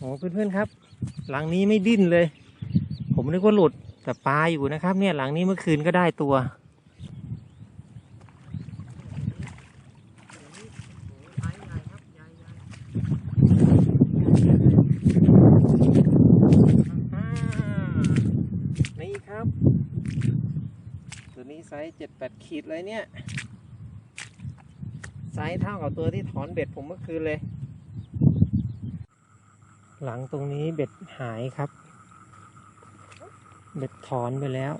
โอ้เพื่อนๆครับ หลังนี้ไม่ดิ้นเลย ผมนึกว่าหลุดแต่ปลาอยู่นะครับ เนี่ยหลังนี้เมื่อคืนก็ได้ตัว นี่ครับ ตัวนี้ไซส์เจ็ดแปดขีดเลยเนี่ย ไซส์เท่ากับตัวที่ถอนเบ็ดผมเมื่อคืนเลย หลังตรงนี้เบ็ดหายครับ เบ็ดถอนไปแล้ว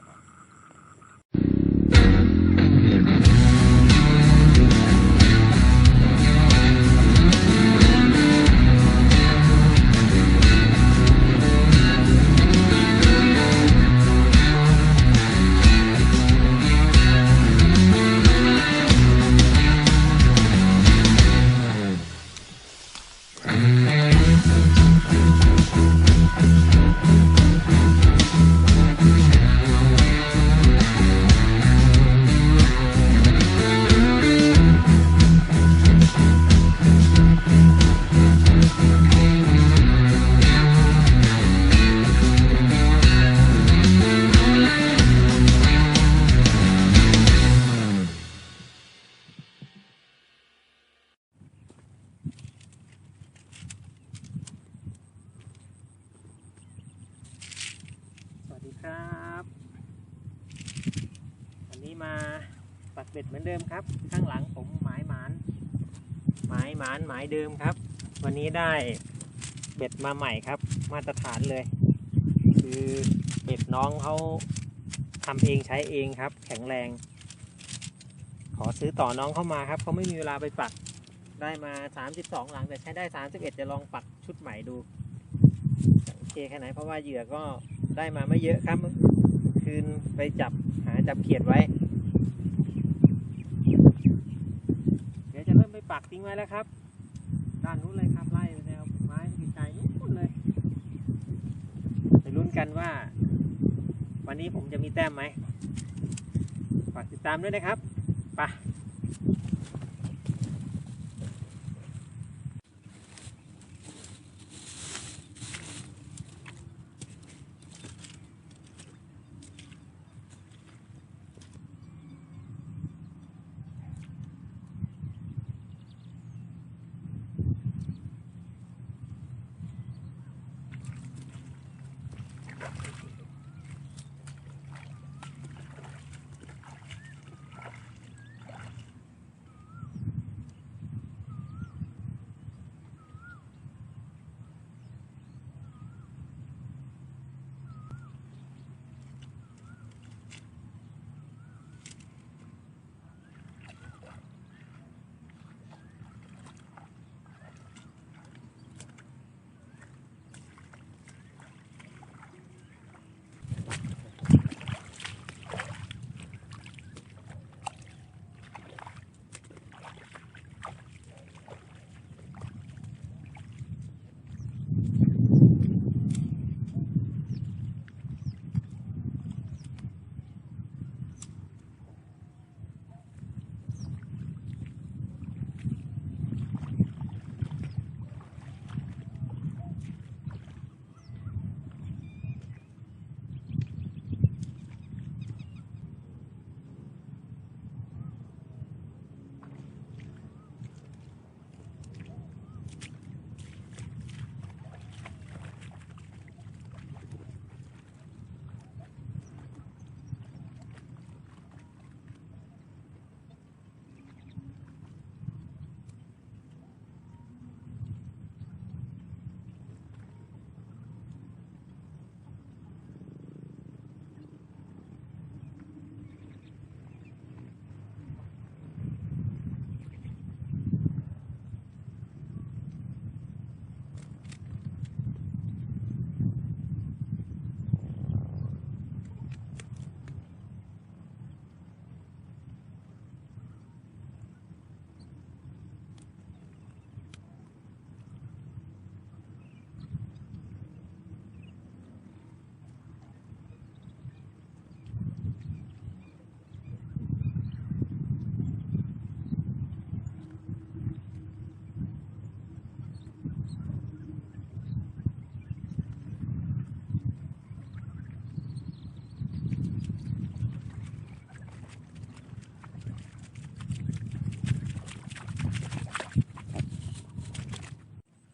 มายเดิมครับ วันนี้ได้เบ็ดมาใหม่ครับ มาตรฐานเลย คือเบ็ดน้องเขาทำเองใช้เองครับ แข็งแรง ขอซื้อต่อน้องเข้ามาครับเขาไม่มีเวลาไปปักได้มา 32 หลังแต่ใช้ได้ 31 จะลองปักชุดใหม่ดูโอเคแค่ไหนเพราะว่าเหยื่อก็ได้มาไม่เยอะครับ คืนไปจับหาจับเขียดไว้ เดี๋ยวจะเริ่มไปปักทิ้งไว้แล้วครับ ด้านนู้นเลยครับไล่ไปแนวไม้ไกลๆนู้นเลยไปลุ้น กันว่า วันนี้ผมจะมีแต้มไหม ฝากติดตามด้วยนะครับ ไป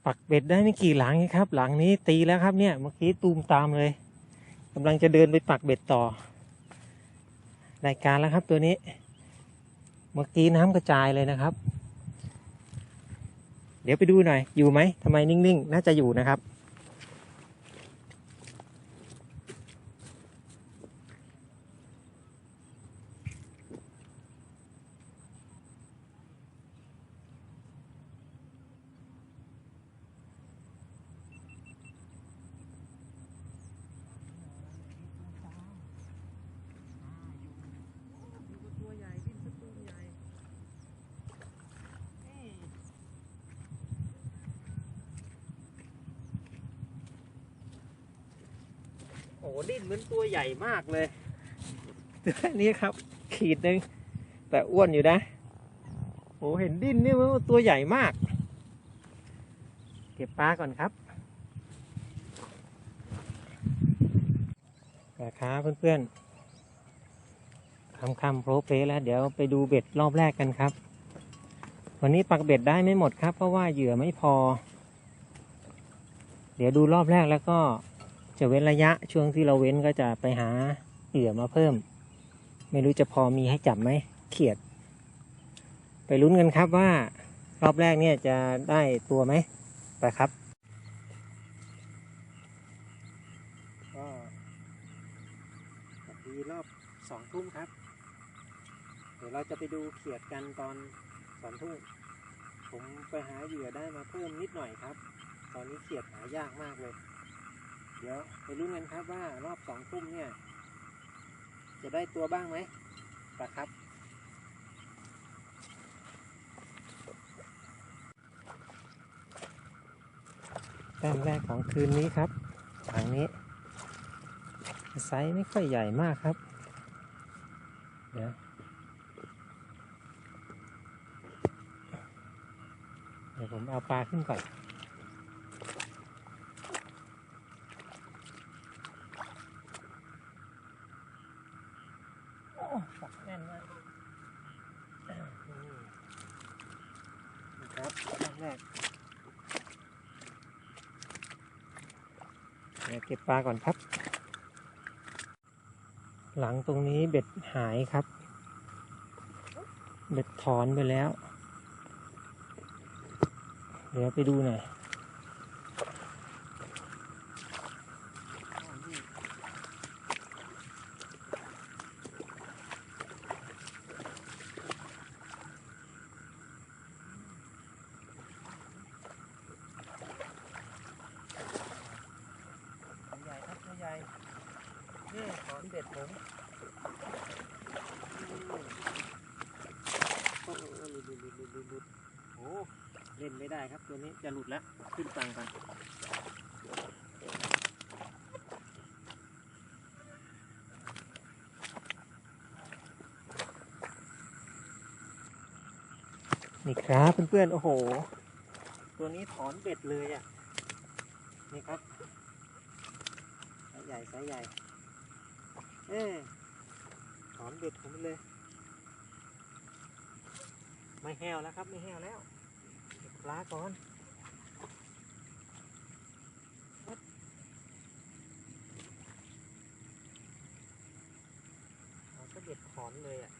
ปักเบ็ดได้ไม่กี่หลังครับ หลังนี้ตีแล้วครับเนี่ย เมื่อกี้ตูมตามเลยกำลังจะเดินไปปักเบ็ดต่อรายการแล้วครับตัวนี้ เมื่อกี้น้ำกระจายเลยนะครับ เดี๋ยวไปดูหน่อย อยู่ไหมทำไมนิ่งๆ น่าจะอยู่นะครับ ตัวใหญ่ดิ้นสตูมใหญ่โอ้ดิ้นเหมือนตัวใหญ่มากเลยตัวนี้ครับ ขีดหนึ่งแต่อ้วนอยู่นะโอ้เห็นดิ้นนี่มันตัวใหญ่มาก เก็บปลาก่อนครับนะครับเพื่อนๆคำคำโปรเพลแล้ว เดี๋ยวไปดูเบ็ดรอบแรกกันครับ วันนี้ปักเบ็ดได้ไม่หมดครับ เพราะว่าเหยื่อไม่พอ เดี๋ยวดูรอบแรกแล้วก็ จะเว้นระยะช่วงที่เราเว้นก็จะไปหาเหยื่อมาเพิ่ม ไม่รู้จะพอมีให้จับไหมเขียด ไปลุ้นกันครับว่ารอบแรกเนี่ยจะได้ตัวไหมไปครับก็สวัสดีรอบสองทุ่มครับ เดี๋ยวเราจะไปดูเขียดกันตอนสองทุ่มผมไปหาเหยื่อได้มาเพิ่มนิดหน่อยครับ ตอนนี้เขียดหายากมากเลย ดี๋ยวไปลุ้กันครับว่ารอบสองทุ่มเนี่ย จะได้ตัวบ้างไหมปะครับ แต้มแรกของคืนนี้ครับถังนี้ไซส์ไม่ค่อยใหญ่มากครับเดี๋ยวเดี๋ยวผมเอาปลาขึ้นก่อน โอ้ฝักแน่นมากนี่ครับแต้มแรก เดี๋ยวเก็บปลาก่อนครับ หลังตรงนี้เบ็ดหายครับ เบ็ดถอนไปแล้ว เดี๋ยวไปดูหน่อย ตัวใหญ่ครับตัวใหญ่นี่ถอนเบ็ดผมโอ้โหหลุดหลุดหลุดหลุดหลุดหลุดโอ้เล่นไม่ได้ครับตัวนี้ จะหลุดแล้ว ขึ้นฟังกันนี่ครับเพื่อนๆโอ้โห ตัวนี้ถอนเบ็ดเลยอะ นี่ครับสายใหญ่สายใหญ่ เอ๊ะถอนเบ็ดผมไปเลย ไม่แห้วแล้วครับ ไม่แห้วแล้วเก็บปลาก่อนเอาก็เบ็ดถอนเลยอะ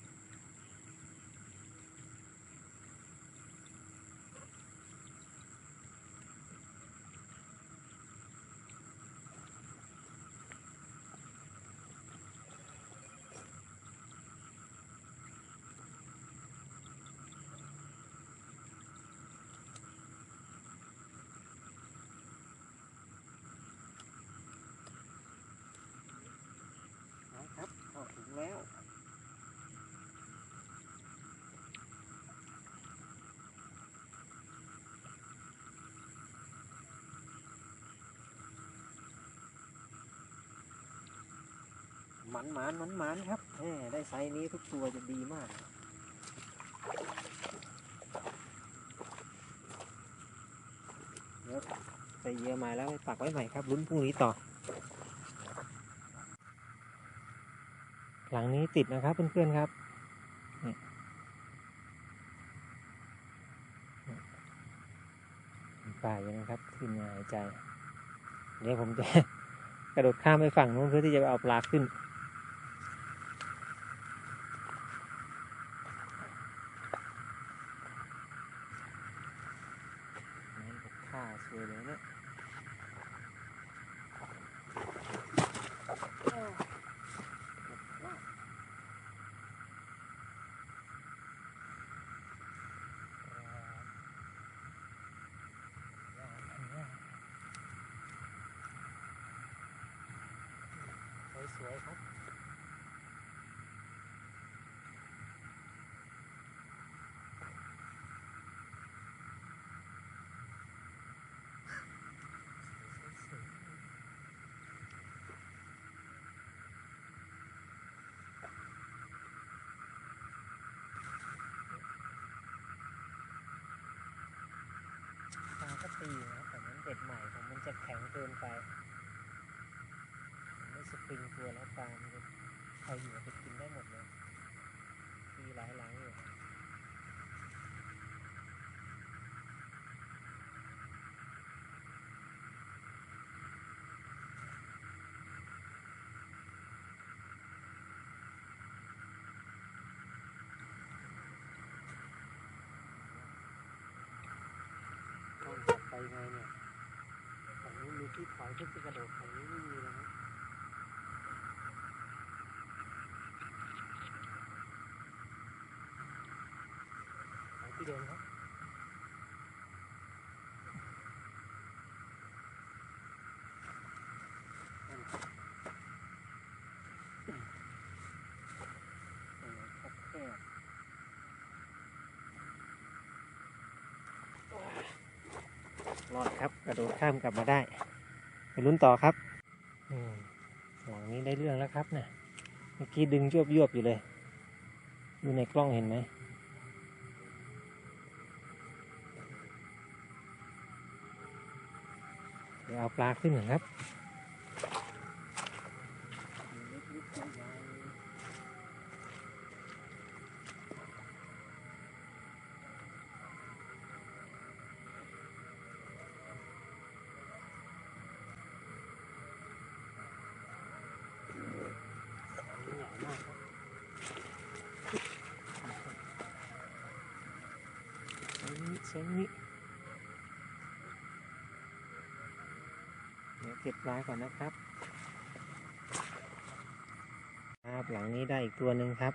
นะครับเข้าถึงแล้ว หมันหมานหมันหมานครับแหมได้ไซส์นี้ทุกตัวจะดีมาก เดี๋ยวใส่เยอใหม่แล้วปักไว้ใหม่ครับลุ้นพรุ่งนี้ต่อ หลังนี้ติดนะครับเพื่อนๆครับป่าอยู่นะครับขึ้นมาหายใจ เดี๋ยวผมจะกระโดดข้ามไปฝั่งนู้นเพื่อที่จะไปเอาปลาขึ้นำต กท่าสวยเลยเนี่ยสวยๆครับ ปลาก็ตีนะครับแต่มัน เบ็ดใหม่ผมมันจะแข็งเกินไปมไม่สปริงตัวแล้วปลามันเอาอยู่ไปกินได้หมดเลยตีหลายหลังอยู่ต้องจับไปไงเนี่ย ที่ถอยเพื่จะกระโดดฝั่งนี้ไม่มีเลยนะไปที่เดิมครับรอดครับ กระโดดข้ามกลับมาได้ ไปลุ้นต่อครับอืมหลังนี้ได้เรื่องแล้วครับเนี่ยเมื่อกี้ดึงยวบยวบอยู่เลย ดูในกล้องเห็นไหมเดี๋ยวเอาปลาขึ้นหน่อยครับ เซนิเซนิเดี๋ยวเก็บปลายก่อนนะครับ ครับหลังนี้ได้อีกตัวหนึ่งครับ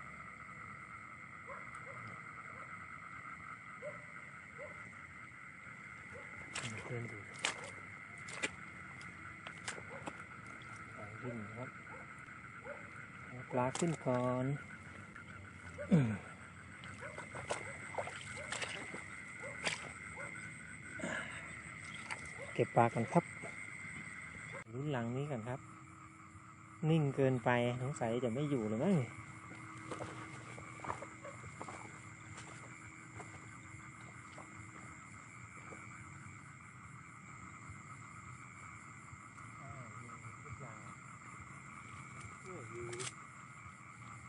เพื่อนดูดิ้นครับเอาปลาขึ้นก่อนอืม เก็บปลากันครับลุ้นหลังนี้กันครับ นิ่งเกินไปสงสัยจะไม่อยู่เลยมั้ง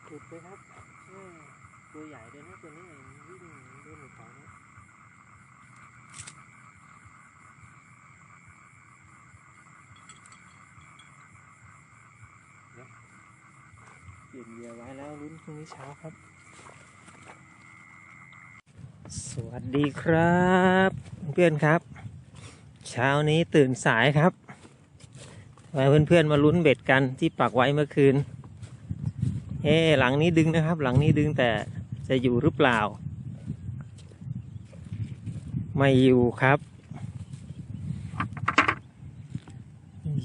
หลุดไปครับเออตัวใหญ่เลยนะตัวนี้วิ่งเดินหลุดเขานะเปลี่ ยนเหยื่อไว้แล้วลุ้นพรุ่งนี้เช้าครับ สวัสดีครับ เพื่อนครับ เช้านี้ตื่นสายครับไว้เพื่อนๆมาลุ้นเบ็ดกันที่ปักไว้เมื่อคืน เอ๊หลังนี้ดึงนะครับ หลังนี้ดึงแต่จะอยู่หรือเปล่า ไม่อยู่ครับ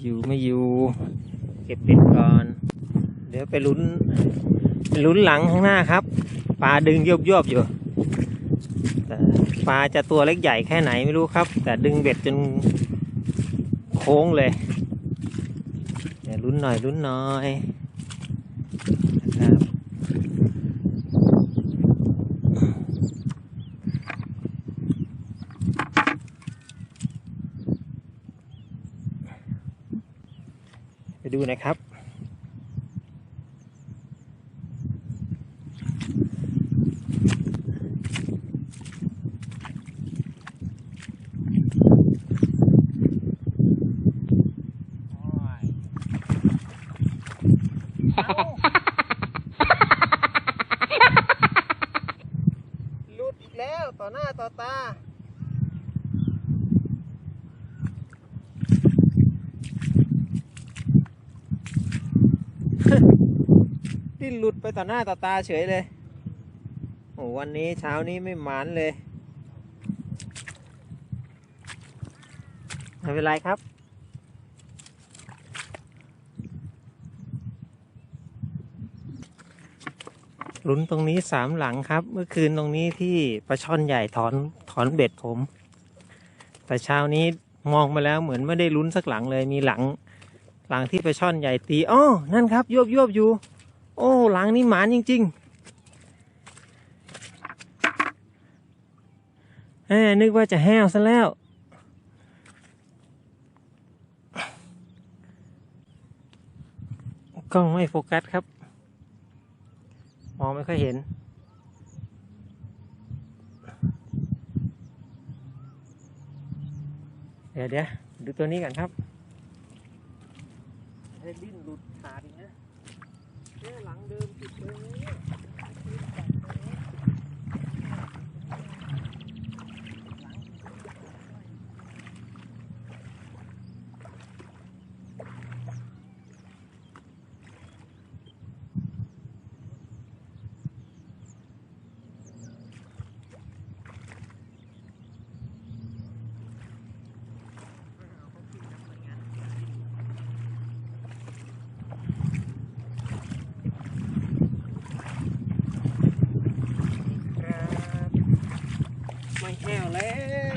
อยู่ไม่อยู่ เก็บเบ็ดก่อน ดี๋ยวไปลุ้นไปลุ้นหลังข้างหน้าครับ ปลาดึงยวบยบอยู่แต่ปลาจะตัวเล็กใหญ่แค่ไหนไม่รู้ครับ แต่ดึงเบ็ดจนโค้งเลยเดี๋ยวลุ้นหน่อยลุ้นหน่อยนะครับไปดูนะครับ น หลุดอีกแล้วต่อหน้าต่อตา ดิ้นหลุดไปต่อหน้าต่อตาเฉยเลย โอ้วันนี้เช้านี้ไม่หมานเลยไม่เป็นไรครับ ลุ้นตรงนี้สามหลังครับ เมื่อคืนตรงนี้ที่ปลาช่อนใหญ่ถอนถอนเบ็ดผม แต่เช้านี้มองมาแล้วเหมือนไม่ได้ลุ้นสักหลังเลยมีหลัง หลังที่ปลาช่อนใหญ่ตีอ้อนั่นครับยวบยวบอยู่ โอ้หลังนี้หมานจริงๆเอ้นึกว่าจะแห้วซะแล้ว กล้องไม่โฟกัสครับ มองไม่ค่อยเห็นเดี๋ยวเดี๋ยวดูตัวนี้กันครับให้ดิ้นหลุดขาดอีก เนี่ยหลังเดิมติดเลยเนี่ยครับไม่แห้วแล้ว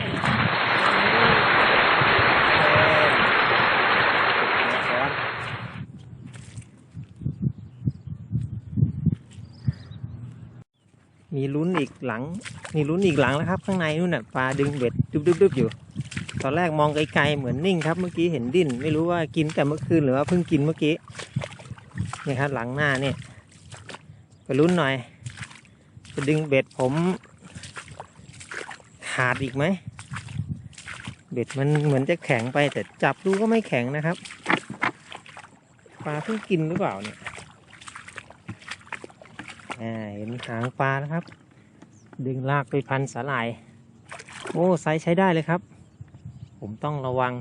มีลุ้นอีกหลัง มีลุ้นอีกหลังแล้วครับ ข้างในนู่นน่ะปลาดึงเบ็ดดุบๆอยู่ ตอนแรกมองไกลๆเหมือนนิ่งครับ เมื่อกี้เห็นดิ้น ไม่รู้ว่ากินแต่เมื่อคืนหรือว่าเพิ่งกินเมื่อกี้นี่ครับหลังหน้าเนี่ยไปลุ้นหน่อย จะดึงเบ็ดผมขาดอีกไหมเบ็ดมันเหมือนจะแข็งไปแต่จับดูก็ไม่แข็งนะครับปลาเพิ่งกินหรือเปล่าเนี่ย เห็นหางปลานะครับ ดึงลากไปพันสาหร่าย โอ้ไซส์ใช้ได้เลยครับ ผมต้องระวัง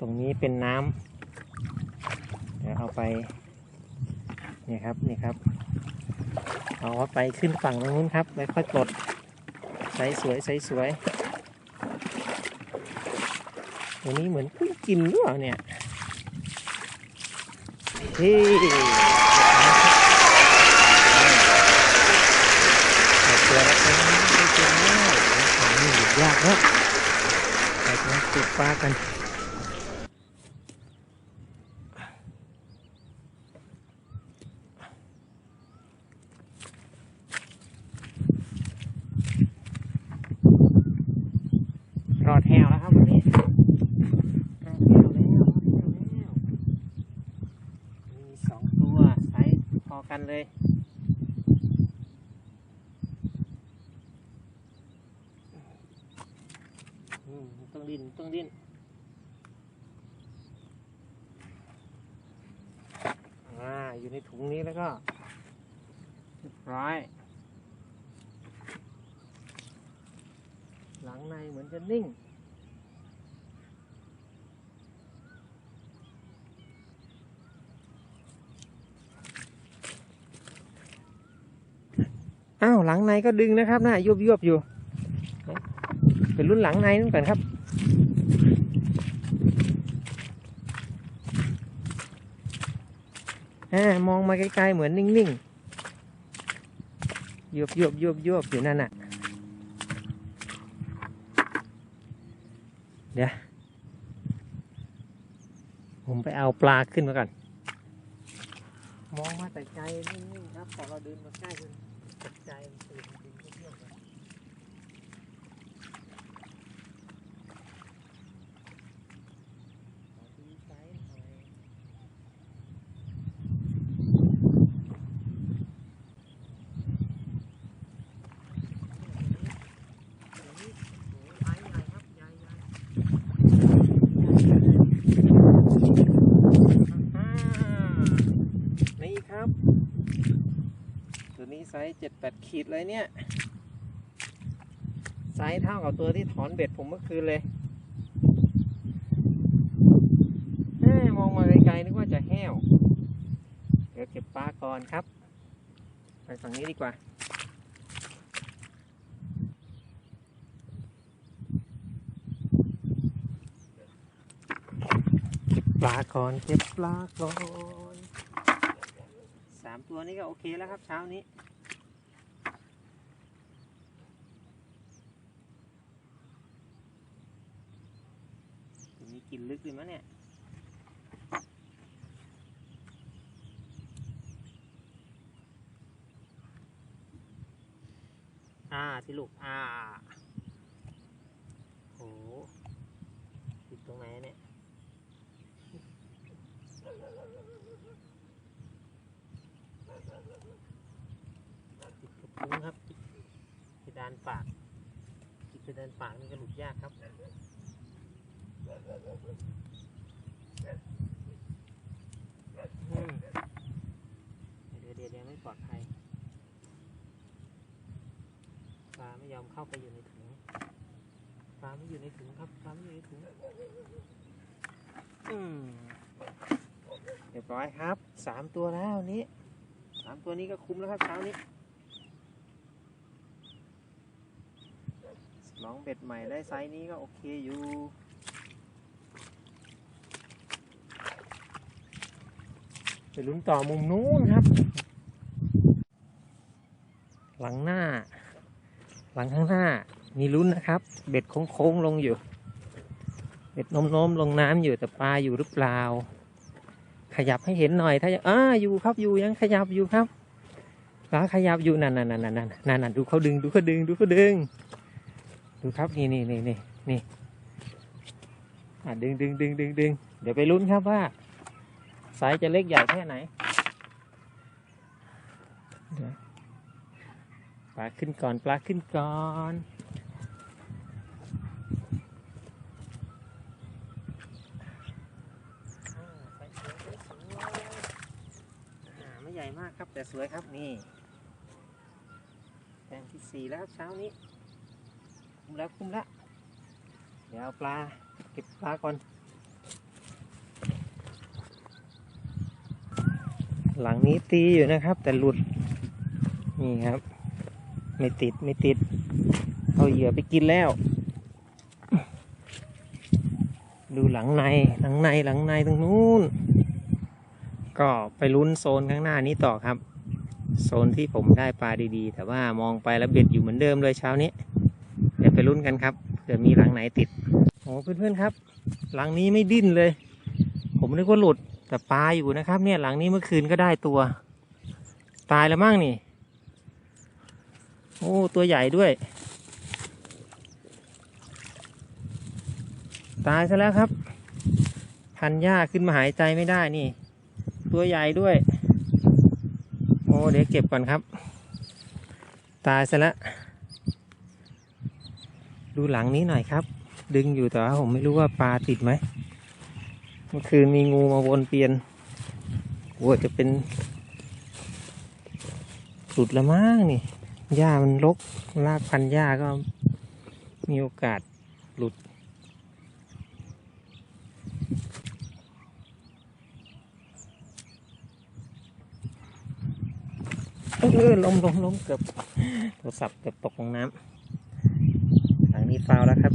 ตรงนี้เป็นน้ำเดี๋ยวเอาไปนี่ครับนี่ครับ เอาไปขึ้นฝั่งตรงนู้นครับแล้วค่อยปลดใสสวยใสสวยตัวนี้เหมือนเพิ่งกินหรือเปล่าเนี่ยเฮ้ หยุดยากแล้วไปกันติดฟ้ากัน รอดแหวแล้วครับวันนี้รอดแหวแล้วรอดแหวแล้วมีสองตัวไซส์พอกันเลย อืมต้องดิ้ นต้องดิ้นอ่าอยู่ในถุงนี้แล้วก็เรียบร้อยหลังในเหมือนจะนิ่ง อ้าว หลังในก็ดึงนะครับนะยวบยวบๆอยู่ เป็นรุ่นหลังในนู่นก่อนครับ อ่า มองมาไกลๆเหมือนนิ่งๆ ยวบยวบยวบยวบอยู่นั่นน่ะ เดี๋ยว ผมไปเอาปลาขึ้นมาก่อน มองมาแต่ไกลนิ่งๆครับพอเราเดินมาใกล้มันตกใจตื่นดึงเที่ยวๆเลยขอดูไซส์หน่อยอันนี้โอ้ไซส์ใหญ่ครับใหญ่ๆ อ่านี่ ไซส์เจ็ดแปดขีดเลยเนี่ย ไซส์เท่ากับตัวที่ถอนเบ็ดผมเมื่อคืนเลยแม่มองมาไกลๆนึกว่าจะแห้ว เดี๋ยวเก็บปลาก่อนครับ ไปฝั่งนี้ดีกว่าเก็บปลาก่อนเก็บปลาก่อนสามตัวนี้ก็โอเคแล้วครับเช้านี้ มีก ลินลึกเลยมั้ยเนี่ยอ่าสิลูกอ่า โหติดตรงไหนเนี่ย ติดกระพุ้งครับเพดานปากติดเพดานปากนี่ก็หลุดยากครับ อืมเดี๋ยวเดี๋ยวเดี๋ยวไม่ปลอดภัยปลาไม่ยอมเข้าไปอยู่ในถุงปลาไม่อยู่ในถุงครับปลาไม่อยู่ในถุงอืมเรียบร้อยครับสามตัวแล้ววันนี้สามตัวนี้ก็คุ้มแล้วครับเช้านี้ลองเบ็ดใหม่ได้ไซส์นี้ก็โอเคอยู่ไปลุ้นต่อมุมนู้นครับ หลังหน้า หลังข้างหน้ามีลุ้นนะครับ เบ็ดโค้งๆลงอยู่ เบ็ดโน้มๆลงน้ำอยู่แต่ปลาอยู่หรือเปล่า ขยับให้เห็นหน่อย ถ้ายังอ่าอยู่ครับอยู่ยังขยับอยู่ครับปลาขยับอยู่นั่นนั่นนั่นนั่นนั่นนั่นดูเขาดึงดูเขาดึงดูเขาดึง ดูครับนี่นี่นี่นี่นี่ดึงดึงดึงดึงดึงเดี๋ยวไปลุ้นครับว่าไซส์จะเล็กใหญ่แค่ไหนเดี๋ยว ปลาขึ้นก่อนปลาขึ้นก่อนไม่ใหญ่มากครับแต่สวยครับนี่แต้มที่สี่แล้วเช้านี้ คุ้มแล้วคุ้มแล้วเดี๋ยวเอาปลาเก็บปลาก่อน หลังนี้ตีอยู่นะครับ แต่หลุด นี่ครับ ไม่ติดไม่ติด เอาเหยื่อไปกินแล้ว ดูหลังในหลังในหลังในตรงนู้น ก็ไปลุ้นโซนข้างหน้านี้ต่อครับ โซนที่ผมได้ปลาดีๆ แต่ว่ามองไปแล้วเบ็ดอยู่เหมือนเดิมเลยเช้านี้ เดี๋ยวไปลุ้นกันครับเผื่อมีหลังไหนติดโอ้เพื่อนๆครับ หลังนี้ไม่ดิ้นเลย ผมนึกว่าหลุดแต่ปลาอยู่นะครับ เนี่ยหลังนี้เมื่อคืนก็ได้ตัว ตายแล้วมั่งนี่ โอ้ ตัวใหญ่ด้วย ตายซะแล้วครับ พันหญ้าขึ้นมาหายใจไม่ได้นี่ ตัวใหญ่ด้วย โอ้ เดี๋ยวเก็บก่อนครับ ตายซะแล้วดูหลังนี้หน่อยครับ ดึงอยู่แต่ว่าผมไม่รู้ว่าปลาติดไหมเมื่อคืนมีงูมาวนเปลี่ยนโอ้จะเป็นหลุดละมั้งนี่ หญ้ามันรกรากพันหญ้าก็มีโอกาสหลุด เออล้มล้มล้มเกือบโทรศัพท์เกือบตกลงน้ำหลังนี้ฟาวแล้วครับ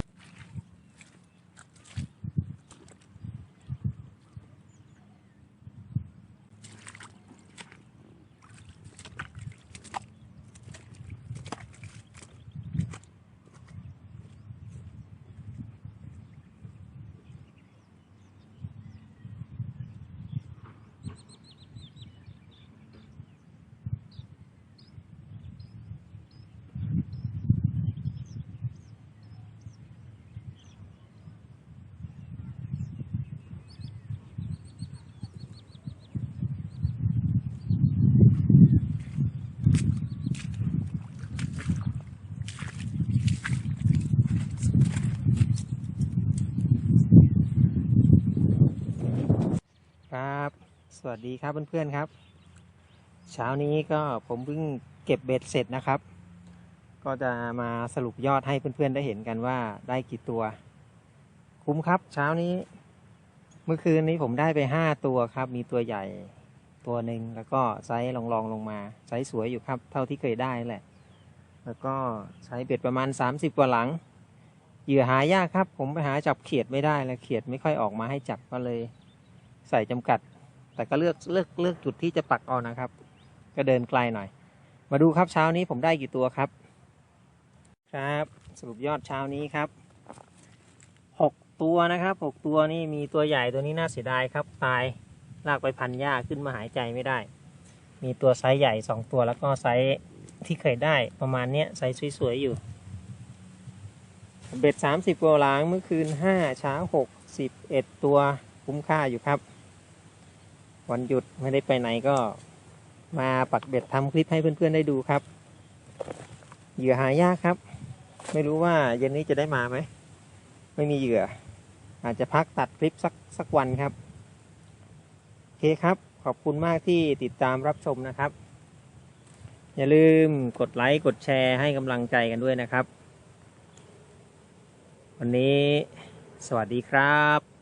ครับ ส วัสดีครับเพื่อนๆครับ เช้านี้ก็ผมเพิ่งเก็บเบ็ดเสร็จนะครับ ก็จะมาสรุปยอดให้เพื่อนๆได้เห็นกันว่าได้กี่ตัว คุ้มครับ เช้านี้ เมื่อคืนนี้ผมได้ไปห้าตัวครับ มีตัวใหญ่ตัวหนึ่งแล้วก็ไซส์ลองๆลงมาไซส์สวยอยู่ครับ เท่าที่เคยได้แหละ แล้วก็ใช้เบ็ดประมาณ 30กว่าหลังเหยื่อหายากครับ ผมไปหาจับเขียดไม่ได้แล้วเขียดไม่ค่อยออกมาให้จับก็เลย ใส่จำกัด แต่ก็เลือกเลือกเลือกจุดที่จะปักเอานะครับ ก็เดินไกลหน่อย มาดูครับเช้านี้ผมได้กี่ตัวครับ ครับ สรุปยอดเช้านี้ครับหกตัวนะครับหกตัวนี่มีตัวใหญ่ตัวนี้น่าเสียดายครับ ตายลากไปพันหญ้าขึ้นมาหายใจไม่ได้ มีตัวไซส์ใหญ่สองตัวแล้วก็ไซส์ที่เคยได้ประมาณเนี้ยไซส์สวยๆอยู่เบ็ดสามสิบกว่างเมื่อคืนห้าเช้าหกสิบเอ็ดตัวคุ้มค่าอยู่ครับ วันหยุดไม่ได้ไปไหนก็มาปักเบ็ดทำคลิปให้เพื่อนๆได้ดูครับ เหยื่อหายากครับ ไม่รู้ว่าเย็นนี้จะได้มาไหม ไม่มีเหยื่อ อาจจะพักตัดคลิปสักสักวันครับ โอเคครับ ขอบคุณมากที่ติดตามรับชมนะครับ อย่าลืมกดไลค์ กดแชร์ให้กำลังใจกันด้วยนะครับ วันนี้สวัสดีครับ